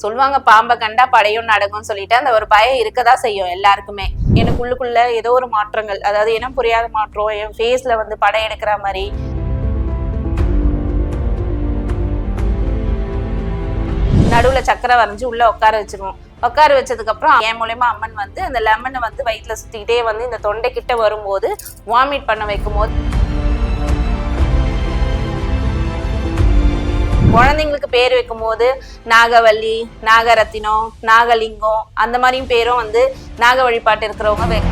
சொல்லுவாங்க பாம்பை கண்டா படையும் நடக்கும்னு சொல்லிட்டு அந்த ஒரு பயம் இருக்கதா செய்யும் எல்லாருக்குமே. எனக்கு உள்ளுக்குள்ள ஏதோ ஒரு மாற்றங்கள் அதாவது இனம் புரியாத மாற்றம் என் ஃபேஸ்ல வந்து படம் எடுக்கிற மாதிரி. நடுவுல சக்கரை வரைஞ்சி உள்ள உட்கார வச்சிருவோம். உட்கார வச்சதுக்கு அப்புறம் என் மூலயமா அம்மன் வந்து அந்த லெமனை வந்து வயிற்றுல சுத்திக்கிட்டே வந்து இந்த தொண்டை கிட்ட வரும்போது வாமிட் பண்ண வைக்கும் போது குழந்தைங்களுக்கு பேர் வைக்கும்போது நாகவல்லி நாகரத்தினம் நாகலிங்கம் அந்த மாதிரியும் பேரும் வந்து நாக வழிபாட்டு இருக்கிறவங்க வை-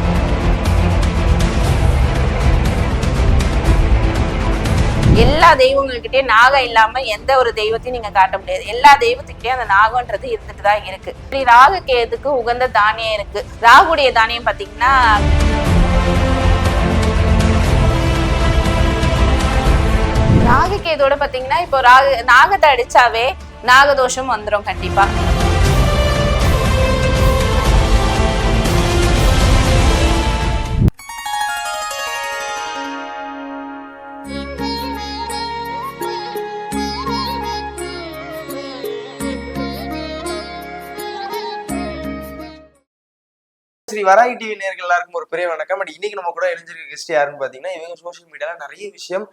எல்லா தெய்வங்கள்கிட்டயும் நாகம் இல்லாம எந்த ஒரு தெய்வத்தையும் நீங்க காட்ட முடியாது. எல்லா தெய்வத்துக்கிட்டயும் அந்த நாகம்ன்றது இருந்துட்டு தான் இருக்கு. இப்படி ராகு கேதுக்கு உகந்த தானியம் இருக்கு. ராகுடைய தானியம் பாத்தீங்கன்னா ராகு கேதோட பாத்தீங்கன்னா இப்போ ராகு நாகத்தை அடிச்சாவே நாகதோஷம் வந்துடும் கண்டிப்பா. ஸ்ரீ வராகி டிவி நேர்கள் எல்லாருக்கும் ஒரு பெரிய வணக்கம். அண்ட் இன்னைக்கு நம்ம கூட இணைஞ்சிருக்க கெஸ்ட் யாருன்னு பாத்தீங்கன்னா இவங்க சோஷியல் மீடியால நிறைய விஷயம்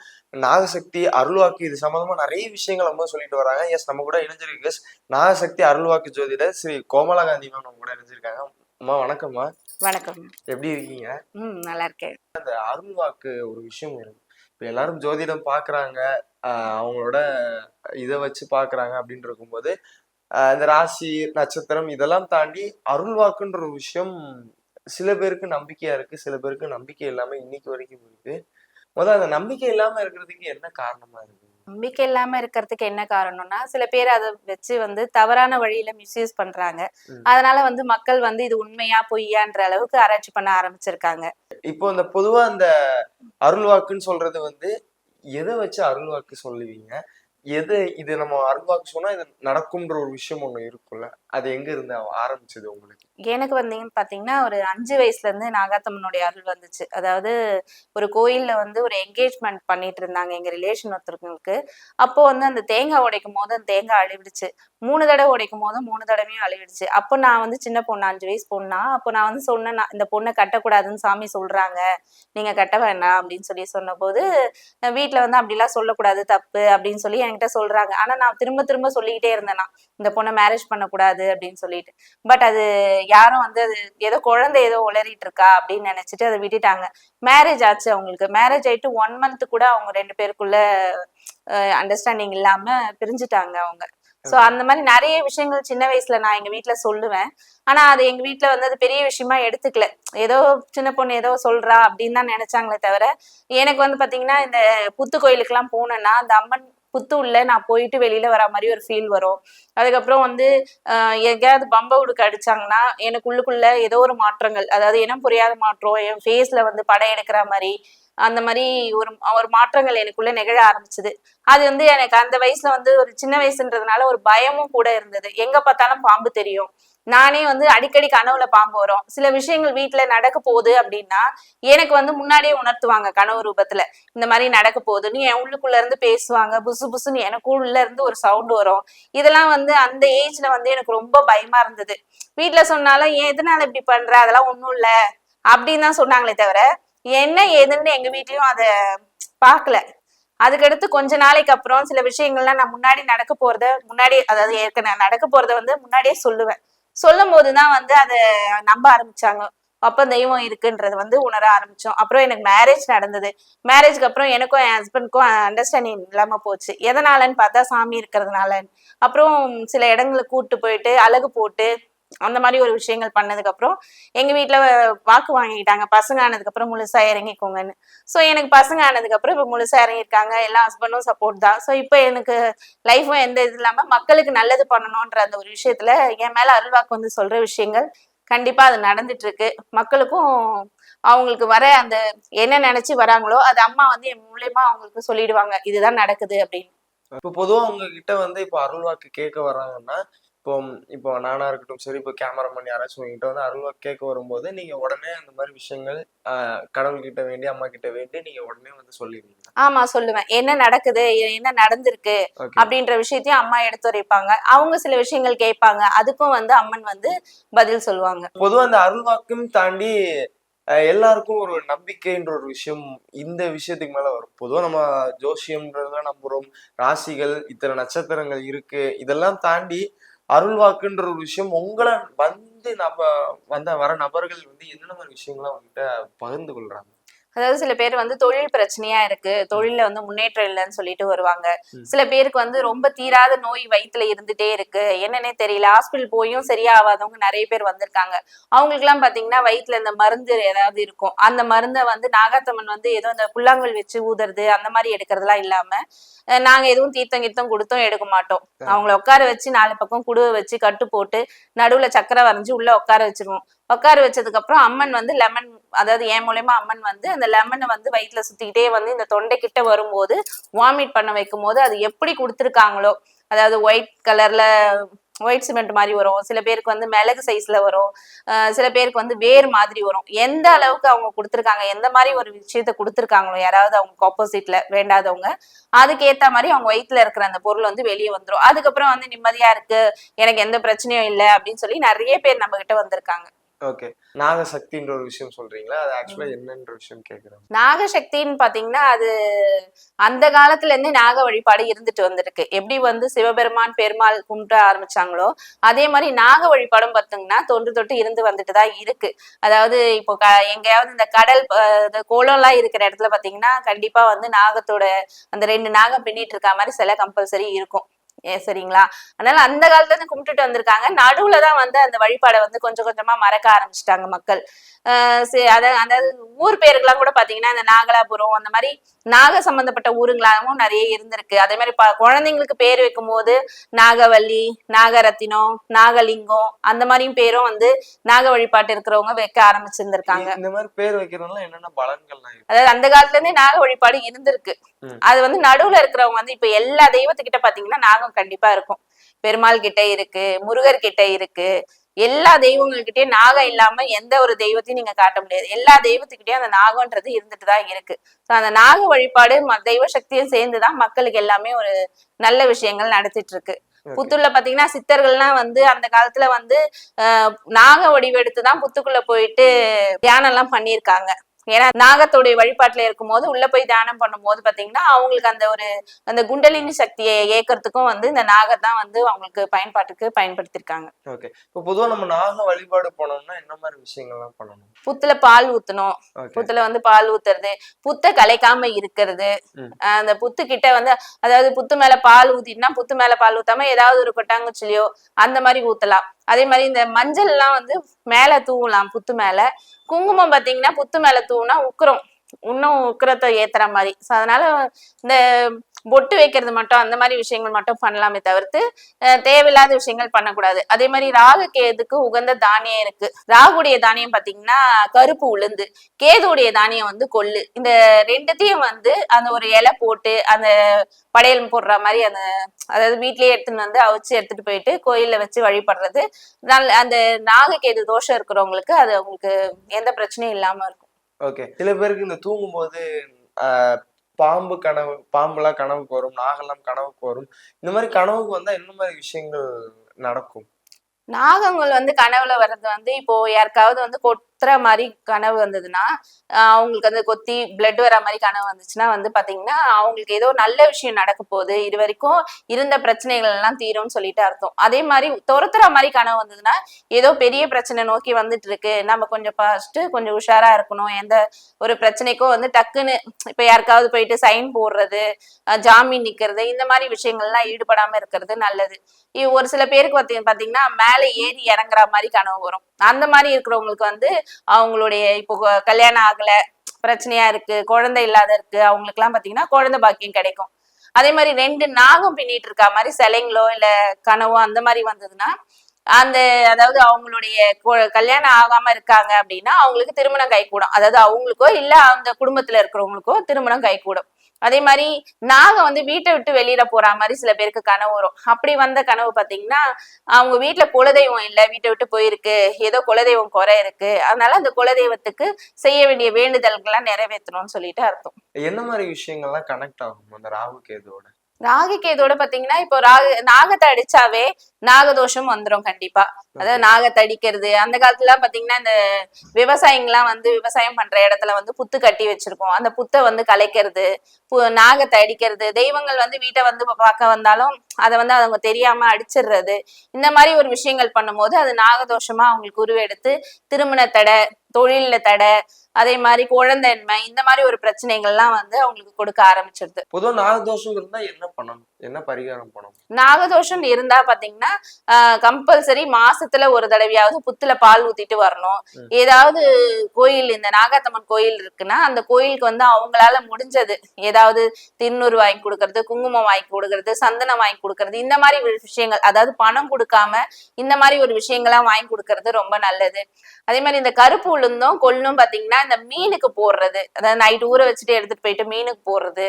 நாகசக்தி அருள்வாக்கு இது சம்பந்தமா நிறைய விஷயங்கள் நம்ம சொல்லிட்டு வராங்க. எஸ் நம்ம கூட இணைஞ்சிருக்க கெஸ்ட் நாகசக்தி அருள்வாக்கு ஜோதிடர் ஸ்ரீ கோமலா காந்தி மேம் நம்ம கூட இணைஞ்சிருக்காங்க. அம்மா வணக்கம்மா. வணக்கம். எப்படி இருக்கீங்க? ம் நல்லா இருக்கேன். இந்த அருள்வாக்கு ஒரு விஷயம் இருக்கு. இப்போ எல்லாரும் ஜோதிடம் பாக்குறாங்க. அவங்களோட இதை வச்சு பாக்குறாங்க அப்படின்னு இருக்கும்போது இந்த ராசி நட்சத்திரம் இதெல்லாம் தாண்டி அருள்வாக்குன்ற ஒரு விஷயம் சில பேருக்கு நம்பிக்கையா இருக்கு. சில பேருக்கு நம்பிக்கை இல்லாம இன்னைக்கு வரைக்கும் இருக்கு. முதல்ல அந்த நம்பிக்கை இல்லாம இருக்கிறதுக்கு என்ன காரணமா இருக்கு? நம்பிக்கை இல்லாம இருக்கிறதுக்கு என்ன காரணம்னா சில பேர் அதை வச்சு வந்து தவறான வழியில மிஸ்யூஸ் பண்றாங்க. அதனால வந்து மக்கள் வந்து இது உண்மையா பொய்யான்ற அளவுக்கு ஆராய்ச்சி பண்ண ஆரம்பிச்சிருக்காங்க. இப்போ இந்த பொதுவா இந்த அருள்வாக்குன்னு சொல்றது வந்து எதை வச்சு அருள்வாக்கு சொல்லுவீங்க? எது இது நம்ம அன்பாக்ஸ் சொன்னா இது நடக்கும்ன்ற ஒரு விஷயம் ஒண்ணு இருக்கும்ல. அது எங்க இருந்து ஆரம்பிச்சது உங்களுக்கு? எனக்கு வந்தீங்கன்னு பாத்தீங்கன்னா ஒரு அஞ்சு வயசுல இருந்து நாகாத்தம்மனுடைய அருள் வந்துச்சு. அதாவது ஒரு கோயில்ல வந்து ஒரு என்கேஜ்மெண்ட் பண்ணிட்டு இருந்தாங்க எங்க ரிலேஷன் ஒருத்தருங்களுக்கு. அப்போ வந்து அந்த தேங்காய் உடைக்கும் போது அந்த தேங்காய் அழிவிடுச்சு. மூணு தடவை உடைக்கும் போது மூணு தடவையும் அழிவிடுச்சு. அப்போ நான் வந்து சின்ன பொண்ணு அஞ்சு வயசு பொண்ணா அப்போ நான் வந்து சொன்னேன் இந்த பொண்ணை கட்டக்கூடாதுன்னு சாமி சொல்றாங்க. நீங்க கட்ட வேண்டாம் அப்படின்னு சொல்லி சொன்னபோது அஹ் வீட்ல வந்து அப்படிலாம் சொல்லக்கூடாது தப்பு அப்படின்னு சொல்லி என்கிட்ட சொல்றாங்க. ஆனா நான் திரும்ப திரும்ப சொல்லிக்கிட்டே இருந்தேனா இந்த பொண்ணை மேரேஜ் பண்ணக்கூடாது அப்படின்னு சொல்லிட்டு. பட் அது யாரும் வந்து அது ஏதோ குழந்தை ஏதோ உளறிட்டு இருக்கா அப்படின்னு நினைச்சிட்டு அதை விட்டுட்டாங்க. மேரேஜ் ஆச்சு அவங்களுக்கு. மேரேஜ் ஆயிட்டு ஒன் மந்த் கூட அவங்க ரெண்டு பேருக்குள்ள அண்டர்ஸ்டாண்டிங் இல்லாம பிரிஞ்சுட்டாங்க அவங்க. சோ அந்த மாதிரி நிறைய விஷயங்கள் சின்ன வயசுல நான் எங்க வீட்ல சொல்லுவேன். ஆனா அது எங்க வீட்ல வந்து அது பெரிய விஷயமா எடுத்துக்கல. ஏதோ சின்ன பொண்ணு ஏதோ சொல்றா அப்படின்னு தான் நினைச்சாங்களே தவிர எனக்கு வந்து பாத்தீங்கன்னா இந்த புத்து கோயிலுக்கெல்லாம் போனேன்னா அந்த அம்மன் புத்து உள்ள நான் போயிட்டு வெளியில வர மாதிரி ஒரு ஃபீல் வரும். அதுக்கப்புறம் வந்து எங்கேயாவது பம்ப உடுக்கு அடிச்சாங்கன்னா எனக்கு உள்ளுக்குள்ள ஏதோ ஒரு மாற்றங்கள். அதாவது இனம் புரியாத மாற்றம் என் ஃபேஸ்ல வந்து படம் எடுக்கிற மாதிரி அந்த மாதிரி ஒரு ஒரு மாற்றங்கள் எனக்குள்ள நிகழ ஆரம்பிச்சது. அது வந்து எனக்கு அந்த வயசுல வந்து ஒரு சின்ன வயசுன்றதுனால ஒரு பயமும் கூட இருந்தது. எங்க பார்த்தாலும் பாம்பு தெரியும். நானே வந்து அடிக்கடி கனவுல பாம்பு வரும். சில விஷயங்கள் வீட்டுல நடக்க போகுது அப்படின்னா எனக்கு வந்து முன்னாடியே உணர்த்துவாங்க கனவு ரூபத்துல. இந்த மாதிரி நடக்க போகுதுன்னு என் உள்ளுக்குள்ள இருந்து பேசுவாங்க. புசு புசுன்னு எனக்கு உள்ள இருந்து ஒரு சவுண்ட் வரும். இதெல்லாம் வந்து அந்த ஏஜ்ல வந்து எனக்கு ரொம்ப பயமா இருந்தது. வீட்டுல சொன்னாலும் ஏன் எதனால இப்படி பண்ற? அதெல்லாம் ஒண்ணும் இல்ல. அப்படின்னு தான் சொன்னாங்களே தவிர என்ன ஏதுன்னு எங்க வீட்லயும் அத பாக்கல அதுக்கடுத்து கொஞ்ச நாளைக்கு அப்புறம் சில விஷயங்கள்லாம் நான் முன்னாடி நடக்க போறத முன்னாடி அதாவது ஏற்கனவே நடக்க போறத வந்து முன்னாடியே சொல்லுவேன். சொல்லும் போதுதான் வந்து அதை நம்ப ஆரம்பிச்சாங்க. அப்ப தெய்வம் இருக்குன்றது வந்து உணர ஆரம்பிச்சோம். அப்புறம் எனக்கு மேரேஜ் நடந்தது. மேரேஜ்க்கு அப்புறம் எனக்கும் என் ஹஸ்பண்ட்க்கும் அண்டர்ஸ்டாண்டிங் இல்லாம போச்சு. எதனாலன்னு பார்த்தா சாமி இருக்கிறதுனால அப்புறம் சில இடங்களுக்கு கூட்டு போயிட்டு அழகு போட்டு அந்த மாதிரி ஒரு விஷயங்கள் பண்ணதுக்கு அப்புறம் எங்க வீட்ல வாக்கு வாங்கிக்கிட்டாங்க. பசங்க ஆனதுக்கு அப்புறம் முழுசா இறங்கிக்கோங்கன்னு. சோ எனக்கு பசங்க ஆனதுக்கு அப்புறம் முழுசாக இறங்கியிருக்காங்க. எல்லா ஹஸ்பண்டும் சப்போர்ட் தான். சோ இப்போ எனக்கு லைஃப்பும் எந்த இது இல்லாம மக்களுக்கு நல்லது பண்ணணுன்ற அந்த ஒரு விஷயத்துல என் மேல அருள்வாக்கு வந்து சொல்ற விஷயங்கள் கண்டிப்பா அது நடந்துட்டு இருக்கு மக்களுக்கும் அவங்களுக்கு வர அந்த என்ன நினைச்சு வராங்களோ அது அம்மா வந்து என் மூலியமா அவங்களுக்கு சொல்லிடுவாங்க. இதுதான் நடக்குது அப்படின்னு. இப்போ அவங்க உங்ககிட்ட வந்து இப்போ அருள்வாக்கு கேட்க வர்றாங்கன்னா இப்போ இப்போ நானா இருக்கட்டும் சரி இப்போ கேமராமேன் யாராச்சும் உங்ககிட்ட வந்து அருள்வா கேட்க வரும்போது நீங்க உடனே அந்த மாதிரி விஷயங்கள் கடவுள்கிட்ட வேண்டி அம்மா கிட்ட வேண்டி நீங்க உடனே வந்து சொல்லிடுவீங்க ஆமா சொல்லுவேன். என்ன நடக்குது? என்ன நடந்திருக்கு? அப்படின்ற விஷயத்தையும் அம்மா எடுத்துரைப்பாங்க அவங்க சில விஷயங்கள் கேட்பாங்க. அதுக்கும் வந்து அம்மன் வந்து பதில் சொல்லுவாங்க. பொதுவா அந்த அருள்வாக்கும் தாண்டி எல்லாருக்கும் ஒரு நம்பிக்கைன்ற ஒரு விஷயம் இந்த விஷயத்துக்கு மேல வரும். பொதுவா நம்ம ஜோசியம்ன்றத நம்புறோம். ராசிகள் இத்தனை நட்சத்திரங்கள் இருக்கு. இதெல்லாம் தாண்டி அருள்வாக்குன்ற ஒரு விஷயம் உங்களை வந்து நம்ம வந்த வர நபர்கள் வந்து என்னென்ன மாதிரி விஷயங்கள்லாம் உங்ககிட்ட பகிர்ந்து கொள்றாங்க? அதாவது சில பேர் வந்து தொழில் பிரச்சனையா இருக்கு தொழில்ல வந்து முன்னேற்றம் இல்லைன்னு சொல்லிட்டு வருவாங்க. சில பேருக்கு வந்து ரொம்ப தீராத நோய் வயித்துல இருந்துட்டே இருக்கு. என்னன்னே தெரியல. ஹாஸ்பிட்டல் போயும் சரியாகாதவங்க நிறைய பேர் வந்திருக்காங்க. அவங்களுக்கு எல்லாம் பாத்தீங்கன்னா வயித்துல இந்த மருந்து ஏதாவது இருக்கும். அந்த மருந்தை வந்து நாகாத்தம்மன் வந்து ஏதோ இந்த புல்லாங்குழல் வச்சு ஊதுறது அந்த மாதிரி எடுக்கிறதுலாம் இல்லாம நாங்க எதுவும் தீர்த்தம் கீர்த்தம் கொடுத்தும் எடுக்க மாட்டோம். அவங்கள உட்கார வச்சு நாலு பக்கம் குடுவை வச்சு கட்டு போட்டு நடுவுல சக்கரை வரைஞ்சு உள்ள உட்கார வச்சிருவோம். உட்கார வச்சதுக்கு அப்புறம் அம்மன் வந்து லெமன் அதாவது என் மூலயமா அம்மன் வந்து அந்த லெமனை வந்து வயிற்றுல சுத்திக்கிட்டே வந்து இந்த தொண்டை கிட்ட வரும்போது வாமிட் பண்ண வைக்கும் போது அது எப்படி கொடுத்துருக்காங்களோ அதாவது ஒயிட் கலர்ல ஒயிட் சிமெண்ட் மாதிரி வரும் சில பேருக்கு வந்து மிளகு சைஸ்ல வரும் சில பேருக்கு வந்து வேர் மாதிரி வரும். எந்த அளவுக்கு அவங்க கொடுத்துருக்காங்க எந்த மாதிரி ஒரு விஷயத்த கொடுத்துருக்காங்களோ யாராவது அவங்க ஆப்போசிட்ல வேண்டாதவங்க அதுக்கு மாதிரி அவங்க வயிற்றுல இருக்கிற அந்த பொருள் வந்து வெளியே வந்துடும் அதுக்கப்புறம் வந்து நிம்மதியா இருக்கு எனக்கு எந்த பிரச்சனையும் இல்லை அப்படின்னு சொல்லி நிறைய பேர் நம்ம கிட்ட வந்திருக்காங்க. ஓகே. நாகசக்தின்ற ஒரு விஷயம் சொல்றீங்களா? அது ஆக்சுவலா என்னன்ற விஷயம் கேக்குறேன் நாகசக்தின்னு பாத்தீங்கன்னா அது அந்த காலத்துல இருந்தே நாக வழிபாடு இருந்துட்டு வந்திருக்கு. எப்படி வந்து சிவபெருமான் பெருமாள் கும்பிட ஆரம்பிச்சாங்களோ அதே மாதிரி நாக வழிபாடும் பாத்தீங்கன்னா தொன்று தொட்டு இருந்து வந்துட்டு தான் இருக்கு. அதாவது இப்போ க எங்கேயாவது இந்த கடல் இந்த குளம்லாம் இருக்கிற இடத்துல பாத்தீங்கன்னா கண்டிப்பா வந்து நாகத்தோட அந்த ரெண்டு நாகம் பின்னிட்டு இருக்க மாதிரி சிலை கம்பல்சரி இருக்கும். சரிங்களா? அதனால அந்த காலத்துல இருந்து கும்பிட்டுட்டு வந்திருக்காங்க. நடுவுல தான் வந்து அந்த வழிபாடை வந்து கொஞ்சம் கொஞ்சமா மறக்க ஆரம்பிச்சிட்டாங்க மக்கள். ஆஹ் சரி, அத அதாவது ஊர் பேருக்கெல்லாம் கூட பாத்தீங்கன்னா இந்த நாகலாபுரம் அந்த மாதிரி நாக சம்பந்தப்பட்ட ஊருங்களாகவும் நிறைய இருந்திருக்கு. அதே மாதிரி குழந்தைங்களுக்கு பேர் வைக்கும் போது நாகவல்லி நாகரத்தினம் நாகலிங்கம் அந்த மாதிரியும் பேரும் வந்து நாக வழிபாட்டு இருக்கிறவங்க வைக்க ஆரம்பிச்சிருந்திருக்காங்க. இந்த மாதிரி பேர் வைக்கிறதுனால என்னென்ன இருக்கு? அதாவது அந்த காலத்துல இருந்தே நாக வழிபாடு இருந்திருக்கு. அது வந்து நடுவுல இருக்கிறவங்க வந்து இப்ப எல்லா தெய்வத்துக்கிட்ட பாத்தீங்கன்னா நாகம் கண்டிப்பா இருக்கும். பெருமாள் கிட்ட இருக்கு முருகர் கிட்ட இருக்கு. எல்லா தெய்வங்கள்கிட்டயும் நாகம் இல்லாம எந்த ஒரு தெய்வத்தையும் நீங்க காட்ட முடியாது. எல்லா தெய்வத்துக்கிட்டயும் அந்த நாகம்ன்றது இருந்துட்டு தான் இருக்கு. ஸோ அந்த நாக வழிபாடு ம- தெய்வ சக்தியும் சேர்ந்துதான் மக்களுக்கு எல்லாமே ஒரு நல்ல விஷயங்கள் நடத்திட்டு இருக்கு. புத்தூர்ல பாத்தீங்கன்னா சித்தர்கள்லாம் வந்து அந்த காலத்துல வந்து நாக வடிவெடுத்து தான் புத்துக்குள்ள போயிட்டு தியானம் எல்லாம் பண்ணியிருக்காங்க. ஏன்னா நாகத்தோடைய வழிபாட்டுல இருக்கும்போது உள்ள போய் தியானம் பண்ணும்போது பாத்தீங்கன்னா அவங்களுக்கு அந்த ஒரு அந்த குண்டலினி சக்தியை ஏக்கிறதுக்கும் வந்து இந்த நாகத்தான் வந்து அவங்களுக்கு பயன்பாட்டுக்கு பயன்படுத்தியிருக்காங்க ஓகே. இப்போ பொதுவா நம்ம நாக வழிபாடு போனோம்னா என்ன மாதிரி விஷயங்கள்லாம் பண்ணணும்? புத்துல பால் ஊத்தணும். புத்துல வந்து பால் ஊத்துறது புத்தை கலைக்காம இருக்கிறது. அந்த புத்து கிட்ட வந்து அதாவது புத்து மேல பால் ஊத்திட்டுனா புத்து மேல பால் ஊத்தாம ஏதாவது ஒரு கொட்டாங்குச்சிலையோ அந்த மாதிரி ஊத்தலாம். அதே மாதிரி இந்த மஞ்சள் எல்லாம் வந்து மேல தூவலாம் புத்து மேல. குங்குமம் பாத்தீங்கன்னா புத்து மேல தூவுனா உக்கரம். இன்னும் உக்கரத்தை ஏத்துற மாதிரி. ஸோ அதனால இந்த பொட்டு வைக்கிறது மட்டும் அந்த மாதிரி விஷயங்கள் மட்டும் பண்ணலாமே தவிர்த்து தேவையில்லாத விஷயங்கள் பண்ணக்கூடாது. அதே மாதிரி ராகு கேதுக்கு உகந்த தானியம் இருக்கு. ராகுடைய தானியம் பாத்தீங்கன்னா கருப்பு உளுந்து கேதுடைய தானியம் வந்து கொள்ளு. இந்த ரெண்டுத்தையும் வந்து அந்த ஒரு இலை போட்டு அந்த படையல் போடுற மாதிரி அந்த அதாவது வீட்லயே எடுத்துன்னு வந்து அவிச்சு எடுத்துட்டு போயிட்டு கோயில்ல வச்சு வழிபடுறது. நல்ல அந்த நாககேது தோஷம் இருக்கிறவங்களுக்கு அது அவங்களுக்கு எந்த பிரச்சனையும் இல்லாம இருக்கும். ஓகே. சில பேருக்கு இந்த தூங்கும்போது ஆஹ், பாம்பு கனவு பாம்புலாம் கனவுக்கு வரும் நாகெல்லாம் கனவுக்கு வரும். இந்த மாதிரி கனவுக்கு வந்தா என்ன மாதிரி விஷயங்கள் நடக்கும்? நாகங்கள் வந்து கனவுல வர்றது வந்து இப்போ யாருக்காவது வந்து கொத்துற மாதிரி கனவு வந்ததுன்னா அவங்களுக்கு வந்து கொத்தி பிளட் வர மாதிரி கனவு வந்துச்சுன்னா வந்து பாத்தீங்கன்னா அவங்களுக்கு ஏதோ நல்ல விஷயம் நடக்க போகுது. இது வரைக்கும் இருந்த பிரச்சனைகள் எல்லாம் தீரும்னு சொல்லிட்டு அர்த்தம். அதே மாதிரி துரத்துற மாதிரி கனவு வந்ததுன்னா ஏதோ பெரிய பிரச்சனை நோக்கி வந்துட்டு இருக்கு. நம்ம கொஞ்சம் ஃபர்ஸ்ட் கொஞ்சம் உஷாரா இருக்கணும். எந்த ஒரு பிரச்சனைக்கும் வந்து டக்குன்னு இப்ப யாருக்காவது போயிட்டு சைன் போடுறது ஜாமீன் நிக்கிறது இந்த மாதிரி விஷயங்கள்லாம் ஈடுபடாம இருக்கிறது நல்லது. ஒரு சில பேருக்கு பாத்தீங்க- பாத்தீங்கன்னா மேலே ஏறி இறங்குற மாதிரி கனவு வரும். அந்த மாதிரி இருக்கிறவங்களுக்கு வந்து அவங்களுடைய இப்போ கல்யாணம் ஆகல பிரச்சனையா இருக்கு குழந்தை இல்லாத இருக்கு அவங்களுக்கு எல்லாம் பாத்தீங்கன்னா குழந்தை பாக்கியம் கிடைக்கும். அதே மாதிரி ரெண்டு நாகம் பின்னிட்டு இருக்கா மாதிரி சிலைங்களோ இல்ல கனவோ அந்த மாதிரி வந்ததுன்னா அந்த அதாவது அவங்களுடைய கல்யாணம் ஆகாம இருக்காங்க அப்படின்னா அவங்களுக்கு திருமணம் கைகூடும். அதாவது அவங்களுக்கோ இல்ல அந்த குடும்பத்துல இருக்கிறவங்களுக்கோ திருமணம் கைகூடும். அதே மாதிரி நாகம் வந்து வீட்டை விட்டு வெளியில போற மாதிரி சில பேருக்கு கனவு வரும். அப்படி வந்த கனவு பாத்தீங்கன்னா அவங்க வீட்டுல குலதெய்வம் இல்ல வீட்டை விட்டு போயிருக்கு ஏதோ குலதெய்வம் குறை இருக்கு. அதனால அந்த குலதெய்வத்துக்கு செய்ய வேண்டிய வேண்டுதல்கள்லாம் நிறைவேற்றணும்னு சொல்லிட்டு அர்த்தம். என்ன மாதிரி விஷயங்கள்லாம் கனெக்ட் ஆகும் அந்த ராகு கேதுவோட? ராகு கேதோட பாத்தீங்கன்னா இப்போ ராகு நாகத்தை அடிச்சாவே நாகதோஷம் வந்துரும் கண்டிப்பா. அதாவது நாகத்தை அடிக்கிறது அந்த காலத்துல பாத்தீங்கன்னா இந்த விவசாயிங்கெல்லாம் வந்து விவசாயம் பண்ற இடத்துல வந்து புத்து கட்டி வச்சிருக்கோம் அந்த புத்தை வந்து கலைக்கிறது நாகத்தை அடிக்கிறது தெய்வங்கள் வந்து வீட்டை வந்து பார்க்க வந்தாலும் அதை வந்து அவங்க தெரியாம அடிச்சிடுறது இந்த மாதிரி ஒரு விஷயங்கள் பண்ணும்போது அது நாகதோஷமா அவங்களுக்கு உருவெடுத்து திருமண தடை தொழில்ல தடை அதே மாதிரி குழந்தைன்மை இந்த மாதிரி ஒரு பிரச்சனைகள்லாம் வந்து அவங்களுக்கு கொடுக்க ஆரம்பிச்சிருது. பொதுவா நாகதோஷம் இருந்தா என்ன பண்ணணும்? என்ன பரிகாரம் பண்ணணும்? நாகதோஷம் இருந்தா பாத்தீங்கன்னா கம்பல்சரி மாசத்துல ஒரு தடவையாவது புத்துல பால் ஊத்திட்டு வரணும். ஏதாவது கோயில் இந்த நாகாத்தம்மன் கோயில் இருக்குன்னா அந்த கோயிலுக்கு வந்து அவங்களால முடிஞ்சது. ஏதாவது அதாவது திருநூறு வாங்கி கொடுக்கறது குங்குமம் வாங்கி கொடுக்கறது சந்தனம் வாங்கி கொடுக்கறது இந்த மாதிரி விஷயங்கள் அதாவது பணம் கொடுக்காம இந்த மாதிரி ஒரு விஷயங்கள்லாம் வாங்கி கொடுக்கறது ரொம்ப நல்லது. அதே மாதிரி இந்த கருப்பு உளுந்தும் கொள்ளும் பாத்தீங்கன்னா இந்த மீனுக்கு போடுறது. அதாவது நைட் ஊற வச்சுட்டு எடுத்துட்டு போயிட்டு மீனுக்கு போடுறது.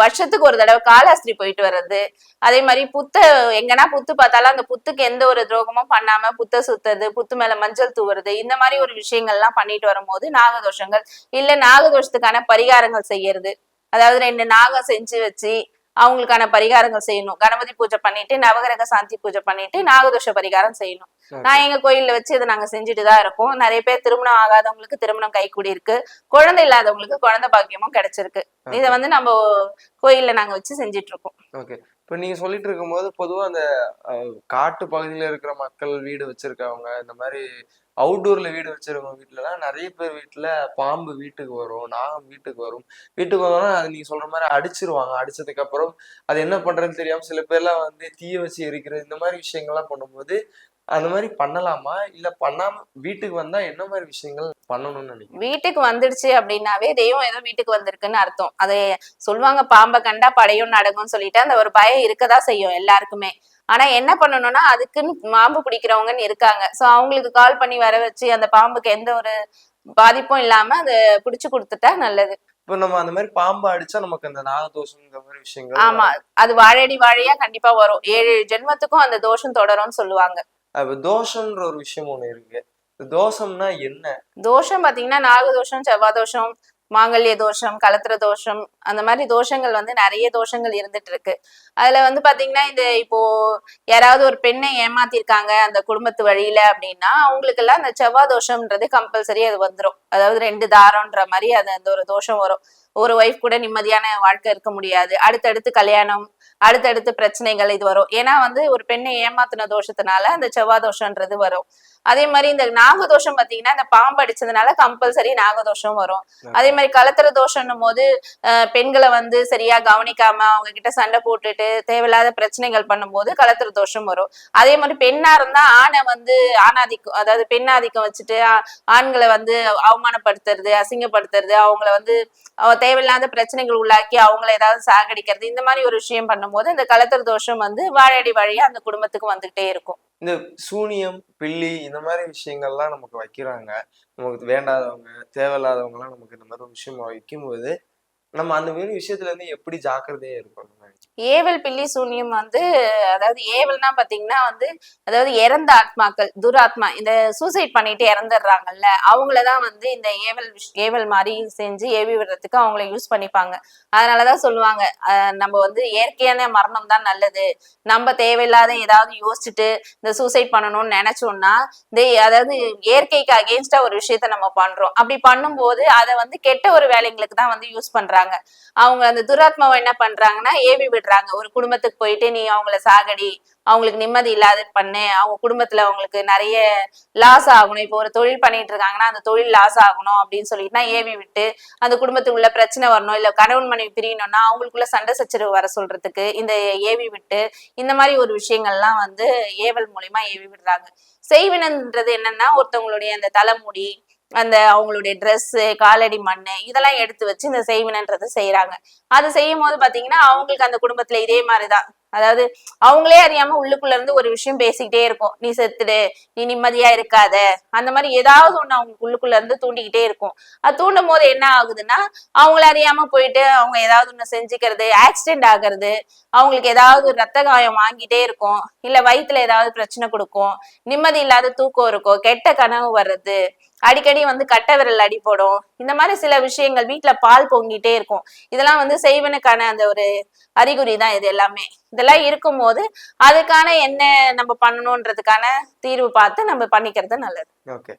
வருஷத்துக்கு ஒரு தடவை காலாஸ்திரி போயிட்டு வர்றது. அதே மாதிரி புத்த எங்கன்னா புத்து பார்த்தாலும் அந்த புத்துக்கு எந்த ஒரு துரோகமும் பண்ணாம புத்த சுத்துறது புத்து மேல மஞ்சள் தூவுறது இந்த மாதிரி ஒரு விஷயங்கள்லாம் பண்ணிட்டு வரும்போது நாகதோஷங்கள் இல்ல நாகதோஷத்துக்கான பரிகாரங்கள் செய்யறது. அதாவது ரெண்டு நாகம் செஞ்சு வச்சு அவங்களுக்கான பரிகாரங்கள் செய்யணும். கணபதி பூஜை பண்ணிட்டு நவகிரக சாந்தி பூஜை பண்ணிட்டு நாகதோஷ பரிகாரம் செய்யணும். நான் எங்க கோயில்ல வச்சு இதை நாங்க செஞ்சுட்டு தான் இருக்கோம். நிறைய பேர் திருமணம் ஆகாதவங்களுக்கு திருமணம் கைகூடி இருக்கு குழந்தை இல்லாதவங்களுக்கு குழந்தை பாக்கியமும் கிடைச்சிருக்கு. இதை வந்து நம்ம கோயில்ல நாங்க வச்சு செஞ்சிட்டு இருக்கோம். ஓகே. இப்போ நீங்க சொல்லிட்டு இருக்கும்போது பொதுவா அந்த காட்டு பகுதியில இருக்கிற மக்கள் வீடு வச்சிருக்கவங்க இந்த மாதிரி அவுட்டோர்ல வீடு வச்சிருக்கவங்க வீட்டுலலாம் நிறைய பேர் வீட்டுல பாம்பு வீட்டுக்கு வரும் நாகம் வீட்டுக்கு வரும். வீட்டுக்கு வந்தோம்னா அது நீங்க சொல்ற மாதிரி அடிச்சிருவாங்க. அடிச்சதுக்கு அப்புறம் அது என்ன பண்றதுன்னு தெரியாம சில பேர்லாம் வந்து தீய வச்சு எரிக்கிறது இந்த மாதிரி விஷயங்கள்லாம் பண்ணும்போது அந்த மாதிரி பண்ணலாமா? இல்ல பண்ணாம வீட்டுக்கு வந்தா என்ன மாதிரி விஷயங்கள் பண்ணணும்னு நினைக்கிறேன் வீட்டுக்கு வந்துடுச்சு அப்படின்னாவே தெய்வம் ஏதோ வீட்டுக்கு வந்திருக்குன்னு அர்த்தம். அதை சொல்லுவாங்க பாம்பை கண்டா படையும் நடக்கும்னு சொல்லிட்டு அந்த ஒரு பயம் இருக்கதா செய்யும் எல்லாருக்குமே. ஆனா என்ன பண்ணணும்னா அதுக்குன்னு பாம்பு பிடிக்கிறவங்கன்னு இருக்காங்க. சோ அவங்களுக்கு கால் பண்ணி வர வச்சு அந்த பாம்புக்கு எந்த ஒரு பாதிப்பும் இல்லாம அதை பிடிச்சு கொடுத்துட்டா நல்லது. இப்போ நம்ம அந்த மாதிரி பாம்பு அடிச்சா நமக்கு அந்த இந்த மாதிரி விஷயங்கள் ஆமா. அது வாழையடி வாழையா கண்டிப்பா வரும். ஏழு ஜென்மத்துக்கும் அந்த தோஷம் தொடரும்னு சொல்லுவாங்க. அப்ப தோஷம்ன்ற ஒரு விஷயம் ஒண்ணு இருக்கு. தோஷம்னா என்ன? தோஷம் பாத்தீங்கன்னா நாகதோஷம் செவ்வாய் தோஷம் மாங்கல்ய தோஷம் கலத்திர தோஷம் அந்த மாதிரி தோஷங்கள் வந்து நிறைய தோஷங்கள் இருந்துட்டு இருக்கு அதுல வந்து பாத்தீங்கன்னா இந்த இப்போ யாராவது ஒரு பெண்ணை ஏமாத்திருக்காங்க அந்த குடும்பத்து வழியில அப்படின்னா அவங்களுக்கு எல்லாம் அந்த செவ்வாய் தோஷம்ன்றது கம்பல்சரி அது வந்துரும். அதாவது ரெண்டு தாரம்ன்ற மாதிரி அது அந்த ஒரு தோஷம் வரும். ஒரு ஒய்ஃப் கூட நிம்மதியான வாழ்க்கை இருக்க முடியாது. அடுத்தடுத்து கல்யாணம் அடுத்தடுத்து பிரச்சனைகள் இது வரும். ஏன்னா வந்து ஒரு பெண்ணை ஏமாத்தின தோஷத்தினால அந்த செவ்வாய் தோஷம்ன்றது வரும். அதே மாதிரி இந்த நாகதோஷம் பாத்தீங்கன்னா இந்த பாம்பு அடிச்சதுனால கம்பல்சரி நாகதோஷம் வரும். அதே மாதிரி கலத்திர தோஷம்னும் போது பெண்களை வந்து சரியா கவனிக்காம அவங்க கிட்ட சண்டை போட்டுட்டு தேவையில்லாத பிரச்சனைகள் பண்ணும்போது கலத்திர தோஷம் வரும். அதே மாதிரி பெண்ணா இருந்தா ஆணை வந்து ஆணாதிக்கம் அதாவது பெண்ணாதிக்கம் வச்சுட்டு ஆண்களை வந்து அவமானப்படுத்துறது அசிங்கப்படுத்துறது அவங்கள வந்து தேவையில்லாத பிரச்சனைகள் உள்ளாக்கி அவங்கள ஏதாவது சாகடிக்கிறது இந்த மாதிரி ஒரு விஷயம் பண்ணும்போது இந்த கலத்திர தோஷம் வந்து வாழடி வழியா அந்த குடும்பத்துக்கு வந்துகிட்டே இருக்கும். இந்த சூனியம் பில்லி இந்த மாதிரி விஷயங்கள்லாம் நமக்கு வைக்கிறாங்க. நமக்கு வேண்டாதவங்க தேவையில்லாதவங்க எல்லாம் நமக்கு இந்த மாதிரி ஒரு விஷயம் வைக்கும்போது நம்ம அந்த மாதிரி விஷயத்துல இருந்து எப்படி ஜாக்கிரதையா இருக்கணும்? ஏவல் பில்லி சூன்யம் வந்து அதாவது ஏவல்னா பாத்தீங்கன்னா வந்து அதாவது இறந்த ஆத்மாக்கள் துராத்மா இந்த சூசைட் பண்ணிட்டு இறந்துடுறாங்கல்ல அவங்களதான் வந்து இந்த ஏவல் ஏவல் மாதிரி செஞ்சு ஏவி விடுறதுக்கு அவங்கள யூஸ் பண்ணிப்பாங்க. அதனாலதான் சொல்லுவாங்க நம்ம வந்து இயற்கையான மரணம் தான் நல்லது. நம்ம தேவையில்லாத ஏதாவது யோசிச்சுட்டு இந்த சூசைட் பண்ணணும்னு நினைச்சோம்னா இந்த அதாவது இயற்கைக்கு அகேன்ஸ்டா ஒரு விஷயத்த நம்ம பண்றோம். அப்படி பண்ணும்போது அதை வந்து கெட்ட ஒரு வேலைங்களுக்கு தான் வந்து யூஸ் பண்றாங்க. அவங்க அந்த துராத்மாவை என்ன பண்றாங்கன்னா ஏவி விடுறாங்க. ஒரு குடும்பத்துக்கு போயிட்டு நீ அவங்கள சாகடி அவங்களுக்கு நிம்மதி இல்லாத பண்ணு அவங்க குடும்பத்துல அவங்களுக்கு நிறைய லாஸ் ஆகணும். இப்போ ஒரு தொழில் பண்ணிட்டு இருக்காங்கன்னா அந்த தொழில் லாஸ் ஆகணும் அப்படின்னு சொல்லிட்டுனா ஏவி விட்டு அந்த குடும்பத்துக்குள்ள பிரச்சனை வரணும். இல்ல கணவன் மனைவி பிரியணும்னா அவங்களுக்குள்ள சண்டை சச்சரவு வர சொல்றதுக்கு இந்த ஏவி விட்டு இந்த மாதிரி ஒரு விஷயங்கள்லாம் வந்து ஏவல் மூலியமா ஏவி விடுறாங்க. செய்வினன்றது என்னன்னா ஒருத்தவங்களுடைய அந்த தலைமுடி அந்த அவங்களுடைய ட்ரெஸ்ஸு காலடி மண்ணு இதெல்லாம் எடுத்து வச்சு இந்த செய்வினன்றதை செய்யறாங்க அது செய்யும் போது பாத்தீங்கன்னா அவங்களுக்கு அந்த குடும்பத்துல இதே மாதிரிதான். அதாவது அவங்களே அறியாம உள்ளுக்குள்ள இருந்து ஒரு விஷயம் பேசிக்கிட்டே இருக்கும் நீ செத்துடு நீ நிம்மதியா இருக்காத. அந்த மாதிரி ஏதாவது ஒண்ணு அவங்க உள்ளுக்குள்ள இருந்து தூண்டிக்கிட்டே இருக்கும். அது தூண்டும் போது என்ன ஆகுதுன்னா அவங்கள அறியாம போயிட்டு அவங்க ஏதாவது ஒண்ணு செஞ்சுக்கிறது ஆக்சிடென்ட் ஆகுறது அவங்களுக்கு ஏதாவது ஒரு ரத்த காயம் வாங்கிட்டே இருக்கும். இல்ல வயித்துல ஏதாவது பிரச்சனை கொடுக்கும். நிம்மதி இல்லாத தூக்கம் இருக்கும். கெட்ட கனவு வர்றது அடிக்கடி வந்து கட்ட விரல் அடிப்படும் இந்த மாதிரி சில விஷயங்கள் வீட்டுல பால் பொங்கிட்டே இருக்கும். இதெல்லாம் வந்து செய்வனுக்கான அந்த ஒரு அறிகுறி தான் இது எல்லாமே. இதெல்லாம் இருக்கும்போது அதுக்கான என்ன நம்ம பண்ணணுன்றதுக்கான தீர்வு பார்த்து நம்ம பண்ணிக்கிறது நல்லது. ஓகே.